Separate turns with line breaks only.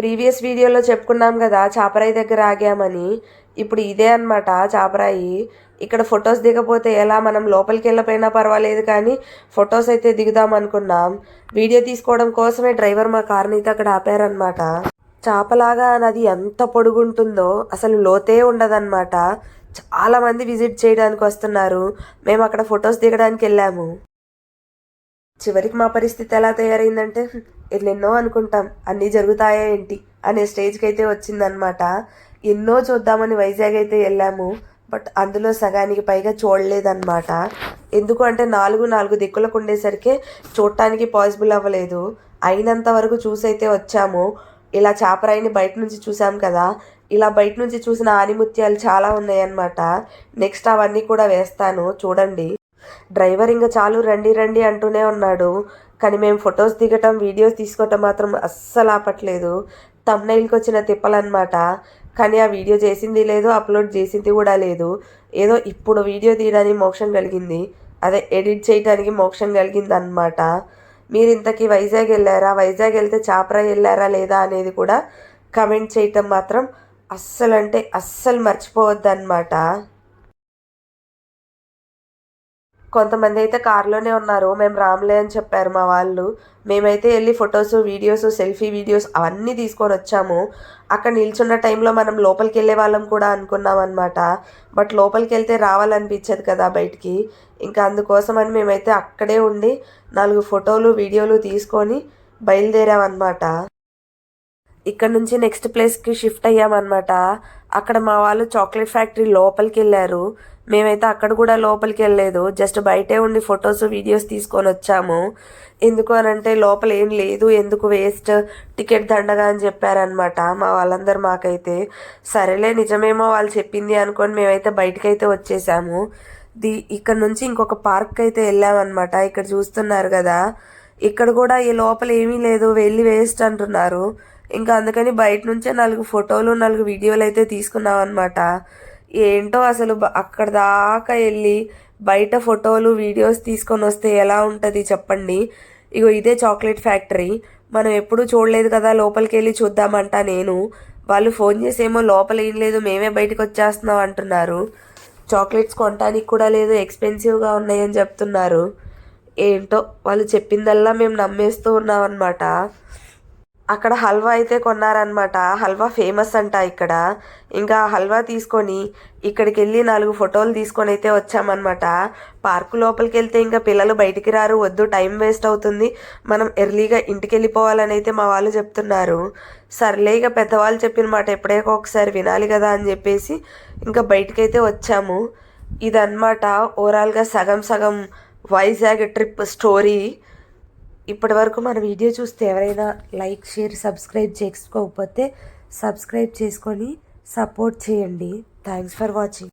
Previous వీడియోలో చెప్పుకున్నాం కదా చాపరాయి దగ్గర ఆగామని. ఇప్పుడు ఇదే అన్నమాట చాపరాయి. ఇక్కడ ఫొటోస్ దిగపోతే ఎలా మనం లోపలికి వెళ్ళపోయినా పర్వాలేదు కానీ ఫొటోస్ అయితే దిగుదాం అనుకున్నాం. వీడియో తీసుకోవడం కోసమే డ్రైవర్ మా కార్ని అయితే అక్కడ ఆపారనమాట చాపలాగా నది ఎంత పొడుగుంటుందో అసలు లోతే ఉండదన్నమాట. చాలామంది విజిట్ చేయడానికి వస్తున్నారు. మేము అక్కడ ఫొటోస్ దిగడానికి వెళ్ళాము. చివరికి మా పరిస్థితి ఎలా తయారైందంటే ఎన్నెన్నో అనుకుంటాం అన్నీ జరుగుతాయా ఏంటి? అనే స్టేజ్కి అయితే వచ్చిందనమాట ఎన్నో చూద్దామని వైజాగ్ అయితే వెళ్ళాము బట్ అందులో సగానికి పైగా చూడలేదన్నమాట. ఎందుకు అంటే నాలుగు నాలుగు దిక్కులకు ఉండేసరికి చూడటానికి పాసిబుల్ అవ్వలేదు. అయినంత వరకు చూసైతే వచ్చాము. ఇలా చాపరాయిని బయట నుంచి చూసాం కదా ఇలా బయట నుంచి చూసిన ఆనిముత్యాలు చాలా ఉన్నాయన్నమాట. నెక్స్ట్ అవన్నీ కూడా వేస్తాను చూడండి. డ్రైవర్ ఇంకా చాలు రండి రండి అంటూనే ఉన్నాడు. కానీ మేము ఫొటోస్ దిగటం వీడియోస్ తీసుకోవటం మాత్రం అస్సలు ఆపట్లేదు. తమ్నైల్కి వచ్చిన తిప్పలన్నమాట. కానీ ఆ వీడియో చేసింది లేదు అప్లోడ్ చేసింది కూడా లేదు. ఏదో ఇప్పుడు వీడియో తీయడానికి మోక్షం కలిగింది. అదే ఎడిట్ చేయడానికి మోక్షం కలిగింది అనమాట మీరు ఇంతకీ వైజాగ్ వెళ్ళారా? వైజాగ్ వెళ్తే చాపరా వెళ్ళారా లేదా అనేది కూడా కమెంట్ చేయటం మాత్రం అస్సలు అంటే అస్సలు మర్చిపోవద్దన్నమాట. కొంతమంది అయితే కారులోనే ఉన్నారు. మేము రాములే అని చెప్పారు మా వాళ్ళు. మేమైతే వెళ్ళి ఫొటోస్ వీడియోస్ సెల్ఫీ వీడియోస్ అవన్నీ తీసుకొని వచ్చాము. అక్కడ నిల్చున్న టైంలో మనం లోపలికి వెళ్ళే వాళ్ళం కూడా అనుకున్నాం అనమాట బట్ లోపలికి వెళ్తే రావాలనిపించదు కదా బయటికి. ఇంకా అందుకోసమని మేమైతే అక్కడే ఉండి నాలుగు ఫోటోలు వీడియోలు తీసుకొని బయలుదేరామన్నమాట. ఇక్కడ నుంచి నెక్స్ట్ ప్లేస్కి షిఫ్ట్ అయ్యామన్నమాట. అక్కడ మా వాళ్ళు చాక్లెట్ ఫ్యాక్టరీ లోపలికి వెళ్ళారు మేమైతే అక్కడ కూడా లోపలికి వెళ్ళలేదు జస్ట్ బయటే ఉండి ఫొటోస్ వీడియోస్ తీసుకొని వచ్చాము. ఎందుకు అని అంటే లోపల ఏం లేదు ఎందుకు వేస్ట్ టికెట్ దండగా అని చెప్పారనమాట మా వాళ్ళందరూ మాకైతే. సరేలే నిజమేమో వాళ్ళు చెప్పింది అనుకొని మేమైతే బయటకైతే వచ్చేసాము. ది ఇక్కడ నుంచి ఇంకొక పార్క్ అయితే వెళ్ళామన్నమాట. ఇక్కడ చూస్తున్నారు కదా. ఇక్కడ కూడా ఈ లోపల ఏమీ లేదు వెళ్ళి వేస్ట్ అంటున్నారు. ఇంకా అందుకని బయట నుంచే నాలుగు ఫోటోలు నాలుగు వీడియోలు అయితే తీసుకున్నాం అనమాట ఏంటో అసలు అక్కడ దాకా వెళ్ళి బయట ఫోటోలు వీడియోస్ తీసుకొని వస్తే ఎలా ఉంటుంది చెప్పండి. ఇగో ఇదే చాక్లెట్ ఫ్యాక్టరీ. మనం ఎప్పుడూ చూడలేదు కదా లోపలికి వెళ్ళి చూద్దామంట నేను. వాళ్ళు ఫోన్ చేసేమో లోపల ఏం లేదు మేమే బయటకు వచ్చేస్తున్నాం అంటున్నారు. చాక్లెట్స్ కొనడానికి కూడా లేదు ఎక్స్పెన్సివ్గా ఉన్నాయని చెప్తున్నారు. ఏంటో వాళ్ళు చెప్పిందల్లా మేము నమ్మేస్తూ ఉన్నాం అనమాట అక్కడ హల్వా అయితే కొన్నారనమాట హల్వా ఫేమస్ అంట ఇక్కడ. ఇంకా హల్వా తీసుకొని ఇక్కడికి వెళ్ళి నాలుగు ఫోటోలు తీసుకొని అయితే వచ్చామన్నమాట. పార్కు లోపలికి వెళ్తే ఇంకా పిల్లలు బయటికి రారు వద్దు టైం వేస్ట్ అవుతుంది. మనం ఎర్లీగా ఇంటికి వెళ్ళిపోవాలని అయితే మా వాళ్ళు చెప్తున్నారు. సర్లే ఇక పెద్దవాళ్ళు చెప్పిన మాట ఎప్పుడైనా ఒకసారి వినాలి కదా అని చెప్పేసి ఇంకా బయటికైతే వచ్చాము. ఇదన్నమాట ఓవరాల్గా సగం సగం వైజాగ్ ట్రిప్ స్టోరీ. ఇప్పటి వరకు మన వీడియో చూస్తే ఎవరైనా లైక్ షేర్ సబ్స్క్రైబ్ చేసుకోకపోతే సబ్స్క్రైబ్ చేసుకొని సపోర్ట్ చేయండి. Thanks for watching